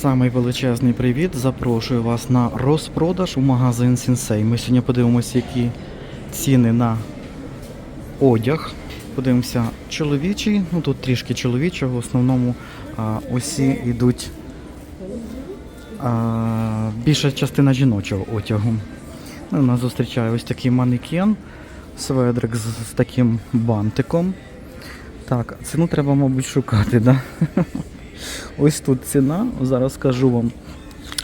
Самий величезний привіт. Запрошую вас на розпродаж у магазин Сінсей. Ми сьогодні подивимося, які ціни на одяг. Подивимося чоловічий, ну тут трішки чоловічого, в основному а, усі йдуть а, більша частина жіночого одягу. Ну, нас зустрічає ось такий манекен, сведрик з, з таким бантиком. Так, ціну треба, мабуть, шукати, да? Ось тут ціна, зараз скажу вам,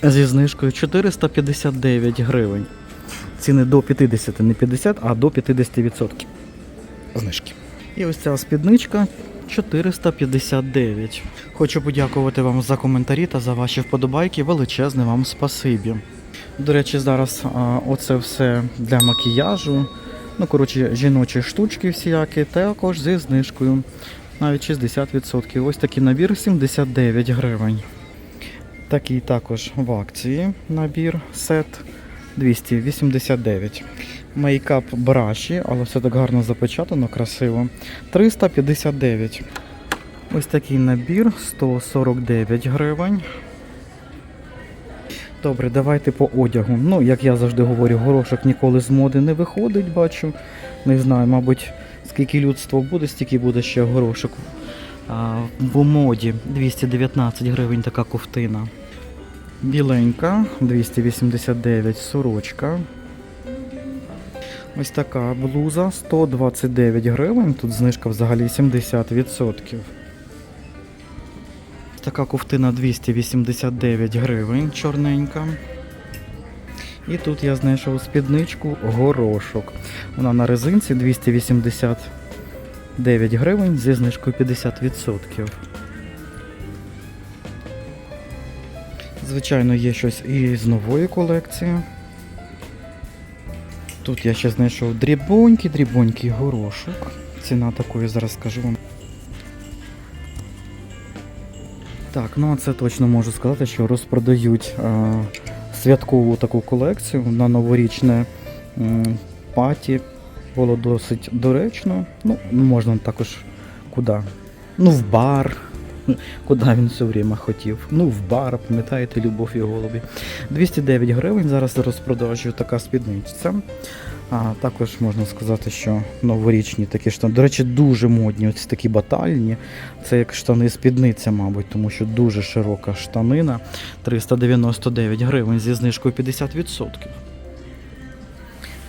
зі знижкою 459 гривень. Ціни до 50, не 50, а до 50% знижки. І ось ця спідничка 459. Хочу подякувати вам за коментарі та за ваші вподобайки. Величезне вам спасибі. До речі, зараз а, оце все для макіяжу. Ну, коротше, жіночі штучки всіякі, також зі знижкою. Навіть 60%. Ось такий набір 79 гривень. Такий також в акції набір сет 289. Мейкап браші, але все так гарно запечатано, красиво. 359. Ось такий набір 149 гривень. Добре, давайте по одягу. Ну, як я завжди говорю, горошок ніколи з моди не виходить, бачу. Не знаю, мабуть, скільки людство буде, стільки буде ще горошок. В моді 219 гривень така ковтина. Біленька 289 сорочка. Ось така блуза 129 гривень. Тут знижка взагалі 70%. Така ковтина 289 гривень, чорненька. І тут я знайшов спідничку горошок. Вона на резинці 289 гривень зі знижкою 50%. Звичайно, є щось і з нової колекції. Тут я ще знайшов дрібонький, дрібонький горошок. Ціна такої зараз скажу вам. Так, ну а це точно можу сказати, що розпродають е, святкову таку колекцію на новорічне паті. Було досить доречно. Ну, можна також куди? Ну, в бар. Куди він все время хотів? Ну, в бар, пам'ятаєте, любов і голубі. 209 гривень зараз розпродажу така спідниця. А також можна сказати, що новорічні такі штани. До речі, дуже модні ось такі батальні. Це як штани спідниця, мабуть, тому що дуже широка штанина. 399 гривень зі знижкою 50%.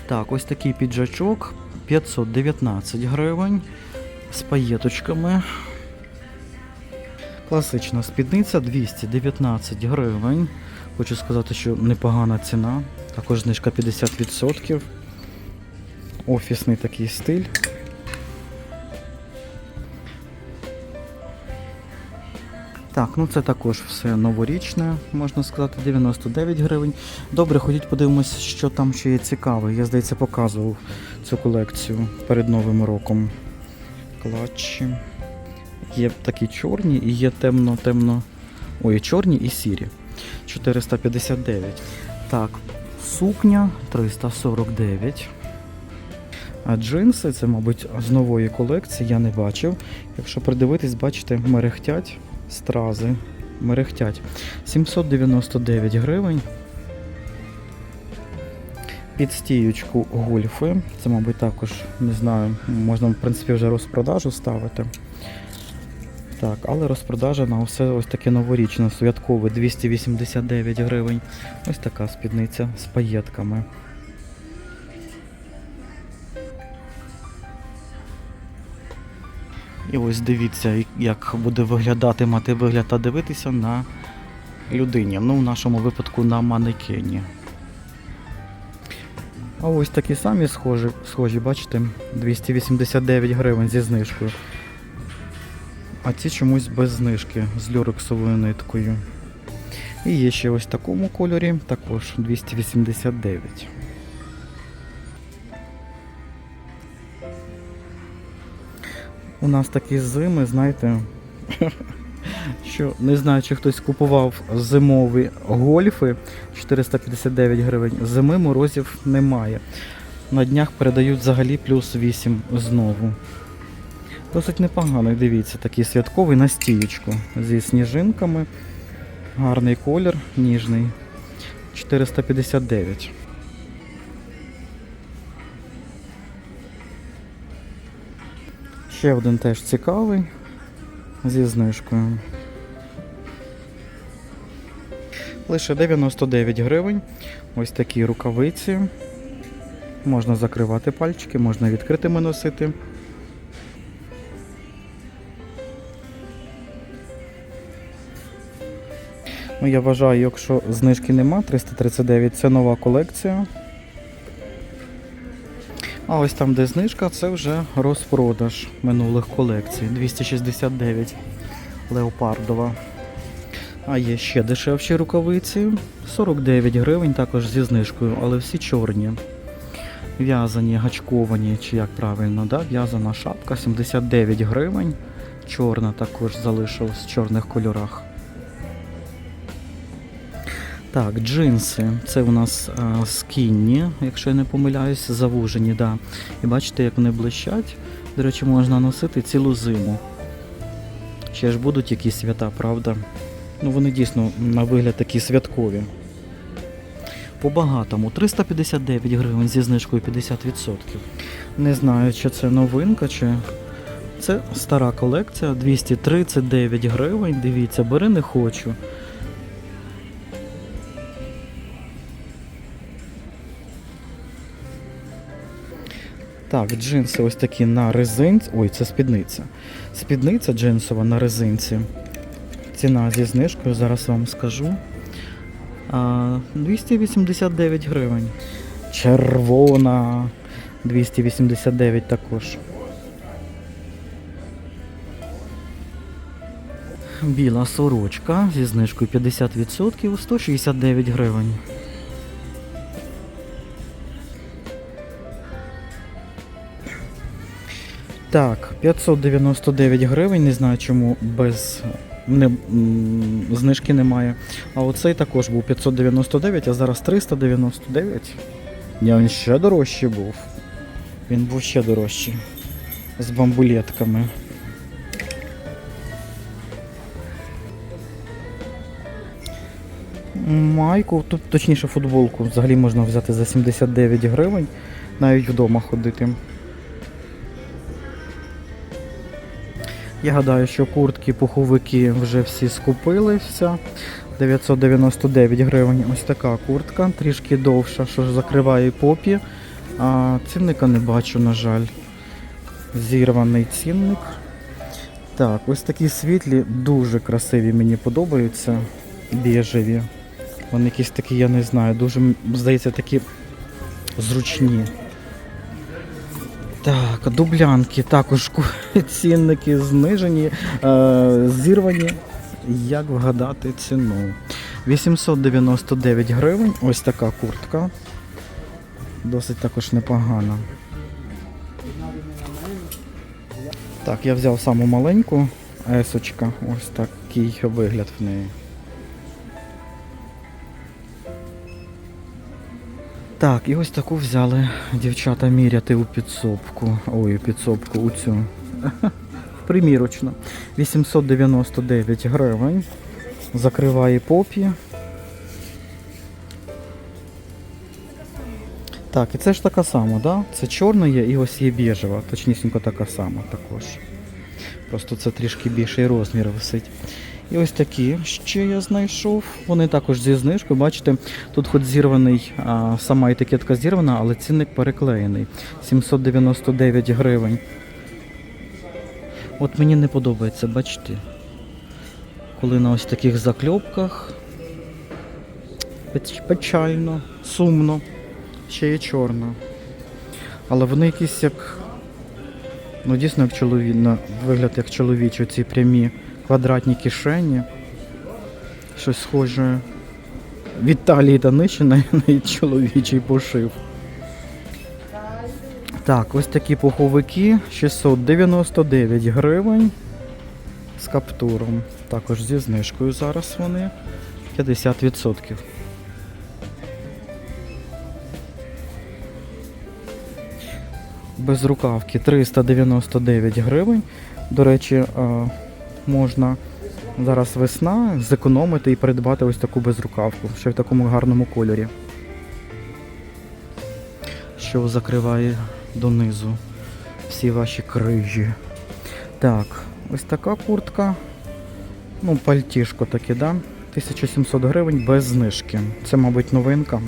Так, ось такий піджачок 519 гривень з паєточками. Класична спідниця 219 гривень. Хочу сказати, що непогана ціна. Також знижка 50%. Офісний такий стиль. Так, ну це також все новорічне, можна сказати, 99 гривень. Добре, ходіть подивимось, що там ще є цікаве. Я, здається, показував цю колекцію перед Новим роком. Клатчі. Є такі чорні і є темно-темно. Ой, чорні і сірі. 459. Так, сукня 349. А джинси, це, мабуть, з нової колекції, я не бачив. Якщо придивитись, бачите, мерехтять стрази. Мерехтять. 799 гривень. Під стіючку гольфи. Це, мабуть, також, не знаю, можна, в принципі, вже розпродажу ставити. Так, але розпродажа на все ось таке новорічне, святкове 289 гривень. Ось така спідниця з паєтками. І ось дивіться, як буде виглядати, мати вигляд та дивитися на людині. Ну, в нашому випадку на манекені. А ось такі самі схожі, схожі, бачите, 289 гривень зі знижкою. А ці чомусь без знижки з люрексовою ниткою. І є ще ось в такому кольорі, також 289. У нас такі зими, знаєте, що не знаю, чи хтось купував зимові гольфи 459 гривень. Зими морозів немає. На днях передають взагалі плюс 8 знову. Досить непоганий, дивіться, такий святковий на стієчку зі сніжинками. Гарний колір, ніжний. 459. Ще один теж цікавий зі знижкою. Лише 99 гривень. Ось такі рукавиці. Можна закривати пальчики, можна відкритими носити. Ну, я вважаю, якщо знижки нема, 339 це нова колекція. А ось там, де знижка, це вже розпродаж минулих колекцій. 269 леопардова. А є ще дешевші рукавиці. 49 гривень також зі знижкою, але всі чорні. В'язані, гачковані, чи як правильно, да? в'язана шапка 79 гривень. Чорна також залишилась в чорних кольорах. Так, джинси. Це у нас а, скінні, якщо я не помиляюсь, завужені, да. І бачите, як вони блищать. До речі, можна носити цілу зиму. Ще ж будуть якісь свята, правда? Ну вони дійсно на вигляд такі святкові. По багатому 359 гривень зі знижкою 50%. Не знаю, чи це новинка, чи це стара колекція. 239 гривень. Дивіться, бери не хочу. Так, джинси ось такі на резинці. Ой, це спідниця. Спідниця джинсова на резинці. Ціна зі знижкою, зараз вам скажу. 289 гривень. Червона 289 також. Біла сорочка зі знижкою 50% 169 гривень. Так, 599 гривень, не знаю чому без не, знижки немає. А оцей також був 599, а зараз 399. Ні, він ще дорожчий був. Він був ще дорожчий. З бамбулетками. Майку, тут точніше футболку, взагалі можна взяти за 79 гривень, навіть вдома ходити. Я гадаю, що куртки, пуховики вже всі скупилися. 999 гривень. Ось така куртка, трішки довша, що ж закриває попі. А цінника не бачу, на жаль. Зірваний цінник. Так, ось такі світлі, дуже красиві, мені подобаються. Біжеві. Вони якісь такі, я не знаю, дуже, здається, такі зручні. Так, дублянки також цінники знижені, е, зірвані. Як вгадати ціну? 899 гривень. Ось така куртка. Досить також непогана. Так, я взяв саму маленьку есочка. Ось такий вигляд в неї. Так, і ось таку взяли дівчата міряти у підсобку. Ой, у підсобку у цю. Примірочно. 899 гривень. Закриває попі. Так, і це ж така сама, да? Це чорна є і ось є біжева, точнісінько така сама також. Просто це трішки більший розмір висить. І ось такі ще я знайшов. Вони також зі знижкою. Бачите, тут хоч зірваний, сама етикетка зірвана, але цінник переклеєний. 799 гривень. От мені не подобається, бачите? Коли на ось таких закльопках. Печально, сумно. Ще є чорна. Але вони якісь як. Ну, дійсно, як чолові... вигляд як чоловічі, ці прямі квадратні кишені. Щось схоже від талії та нижче на, чоловічий пошив. Так, ось такі пуховики 699 гривень з каптуром. Також зі знижкою зараз вони 50%. Без рукавки 399 гривень. До речі, можна зараз весна, зекономити і придбати ось таку безрукавку, ще в такому гарному кольорі. Що закриває донизу всі ваші крижі. Так, ось така куртка. Ну, пальтішко таке, да? 1700 гривень без знижки. Це, мабуть, новинка.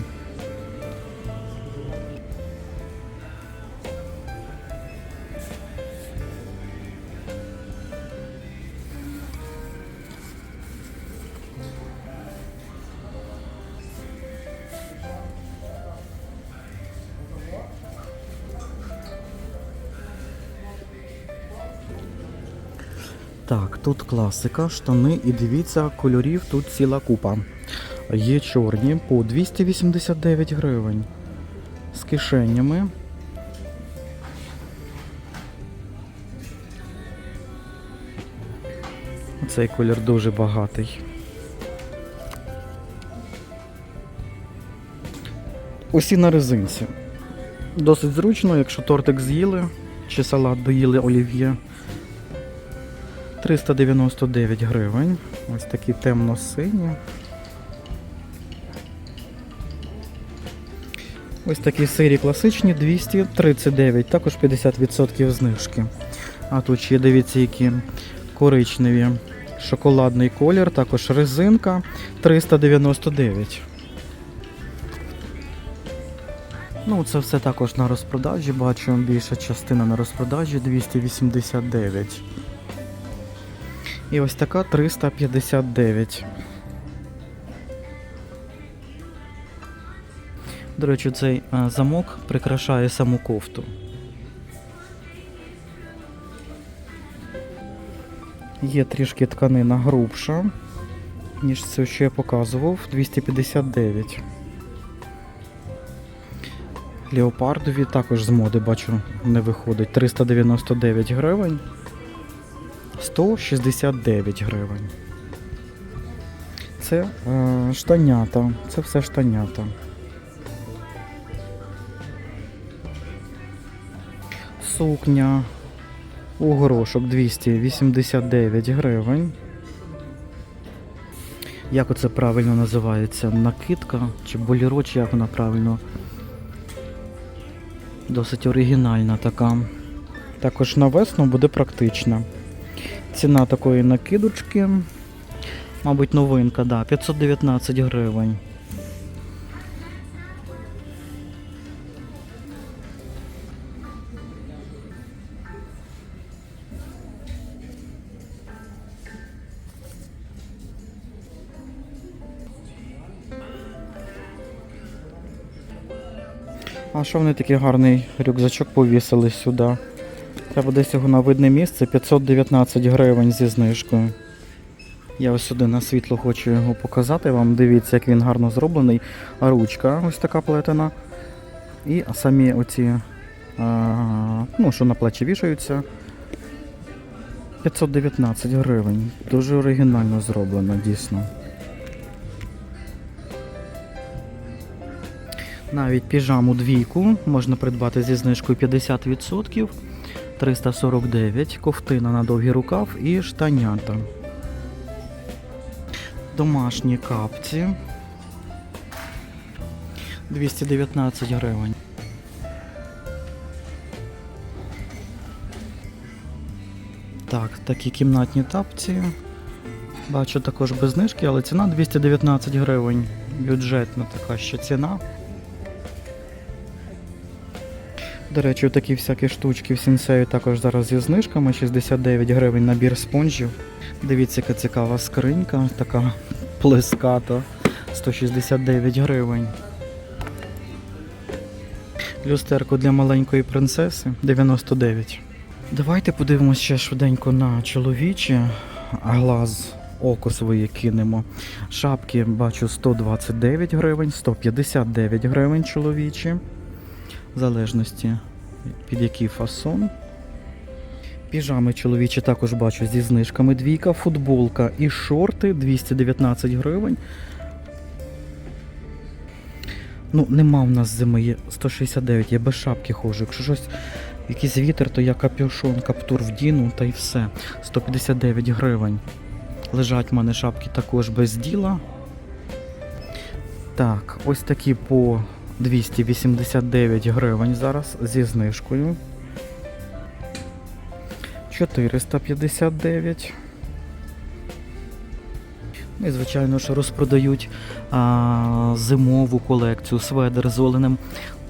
Тут класика, штани і дивіться, кольорів тут ціла купа. Є чорні по 289 гривень. З кишенями. Цей колір дуже багатий. Усі на резинці. Досить зручно, якщо тортик з'їли чи салат доїли олів'є. 399 гривень. Ось такі темно-сині. Ось такі сирі класичні 239, також 50% знижки. А тут ще дивіться, які коричневі. Шоколадний колір, також резинка 399. Ну, це все також на розпродажі. Бачу, більша частина на розпродажі 289. І ось така 359. До речі, цей замок прикрашає саму кофту. Є трішки тканина грубша, ніж це, що я показував, 259. Леопардові також з моди бачу не виходить. 399 гривень. 169 гривень. Це е, штанята. Це все штанята. Сукня у горошок 289 гривень. Як оце правильно називається? Накидка чи боліро, чи як вона правильно? Досить оригінальна така. Також на весну буде практична. Ціна такої накидочки, мабуть, новинка, да, 519 гривень. А що вони такий гарний рюкзачок повісили сюди? Треба десь його на видне місце 519 гривень зі знижкою. Я ось сюди на світло хочу його показати вам. Дивіться, як він гарно зроблений. А ручка ось така плетена. І самі оці, а, ну, що на плечі вішаються. 519 гривень. Дуже оригінально зроблено, дійсно. Навіть піжаму двійку можна придбати зі знижкою 50%. 349, ковтина на довгий рукав і штанята. Домашні капці. 219 гривень. Так, такі кімнатні тапці. Бачу також без знижки, але ціна 219 гривень. Бюджетна така ще ціна. До речі, такі всякі штучки в сінсею також зараз зі знижками. 69 гривень набір спонжів. Дивіться, яка цікава скринька, така плеската. 169 гривень. Люстерко для маленької принцеси 99. Давайте подивимося ще швиденько на чоловіче. Глаз око своє кинемо. Шапки бачу 129 гривень, 159 гривень чоловічі. В залежності під який фасон. Піжами чоловічі також бачу зі знижками двійка, футболка і шорти 219 гривень. Ну, нема в нас зими, є 169, я без шапки ходжу. Якщо щось, якийсь вітер, то я капюшон, каптур вдіну та й все. 159 гривень. Лежать в мене шапки також без діла. Так, ось такі по 289 гривень зараз зі знижкою. 459. Ну і, звичайно ж, розпродають а, зимову колекцію сведер з оленем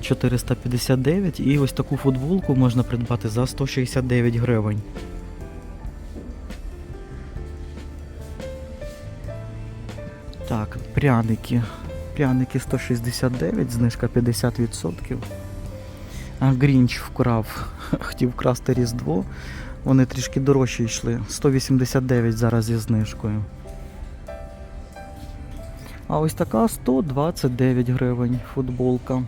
459 і ось таку футболку можна придбати за 169 гривень. Так, пряники. Пряники 169, знижка 50%. А Грінч вкрав, хотів вкрасти Різдво. Вони трішки дорожче йшли. 189 зараз зі знижкою. А ось така 129 гривень футболка.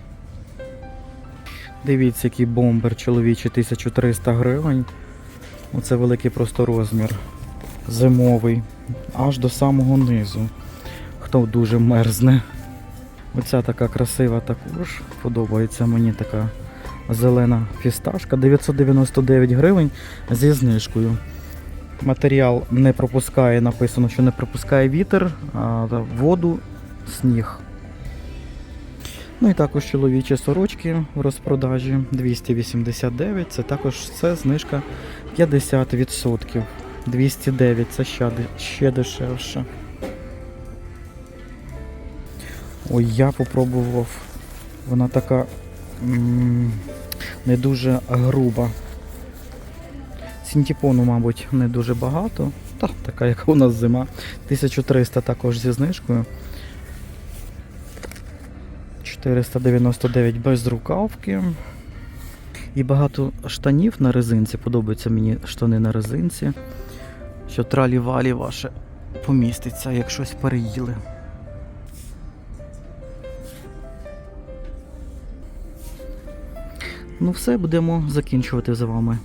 Дивіться, який бомбер чоловічий 1300 гривень. Оце великий просто розмір. Зимовий. Аж до самого низу. Хто дуже мерзне. Оця така красива також. Подобається мені така зелена фісташка. 999 гривень зі знижкою. Матеріал не пропускає, написано, що не пропускає вітер, а, воду, сніг. Ну і також чоловічі сорочки в розпродажі 289, це також це знижка 50%. 209 це ще, дешевше. Ой, я попробував. Вона така м, не дуже груба. Синтепону, мабуть, не дуже багато. Та, така, як у нас зима. 1300 також зі знижкою. 499 без рукавки. І багато штанів на резинці. Подобаються мені штани на резинці. Що тралі-валі ваше поміститься, як щось переїли. Ну, все, будемо закінчувати з вами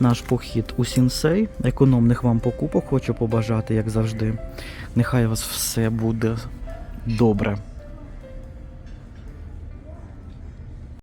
наш похід у Сінсей. Економних вам покупок хочу побажати, як завжди. Нехай у вас все буде добре.